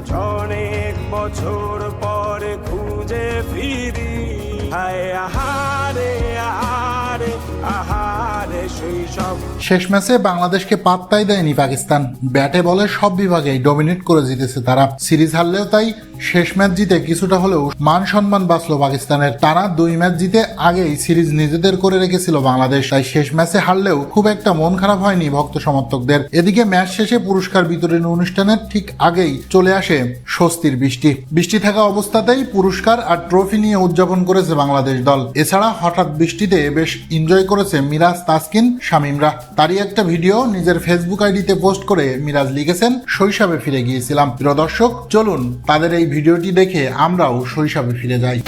আজ অনেক বছর পরে খুঁজে ফিরি। আহারে আহারে আহারে সেই সব শেষ ম্যাচে বাংলাদেশকে পাত্তাই দেয়নি পাকিস্তান। ব্যাটে বলে সব বিভাগেই ডমিনেট করে জিতেছে তারা। সিরিজ হারলেও তাই শেষ ম্যাচ জিতে কিছুটা হলেও মান সম্মান বাঁচলো পাকিস্তানের। টানা দুই ম্যাচ জিতে আগেই সিরিজ নিজেদের করে রেখেছিল বাংলাদেশ। তাই শেষ ম্যাচে হারলেও খুব একটা মন খারাপ হয়নি ভক্ত সমর্থকদের। এদিকে ম্যাচ শেষে পুরস্কার বিতরণী অনুষ্ঠানের ঠিক আগেই চলে আসে স্বস্তির বৃষ্টি। বৃষ্টি থাকা অবস্থাতেই পুরস্কার আর ট্রফি নিয়ে উদযাপন করেছে বাংলাদেশ দল। এছাড়া হঠাৎ বৃষ্টিতে বেশ এনজয় করেছে মিরাজ তাসকিন শামিমরা। তারই একটা ভিডিও নিজের ফেসবুক আইডিতে পোস্ট করে মিরাজ লিখেছেন, শৈশবে ফিরে গিয়েছিলাম। প্রিয় দর্শক, চলুন তাদের এই ভিডিওটি দেখে আমরাও শৈশবে ফিরে যাই।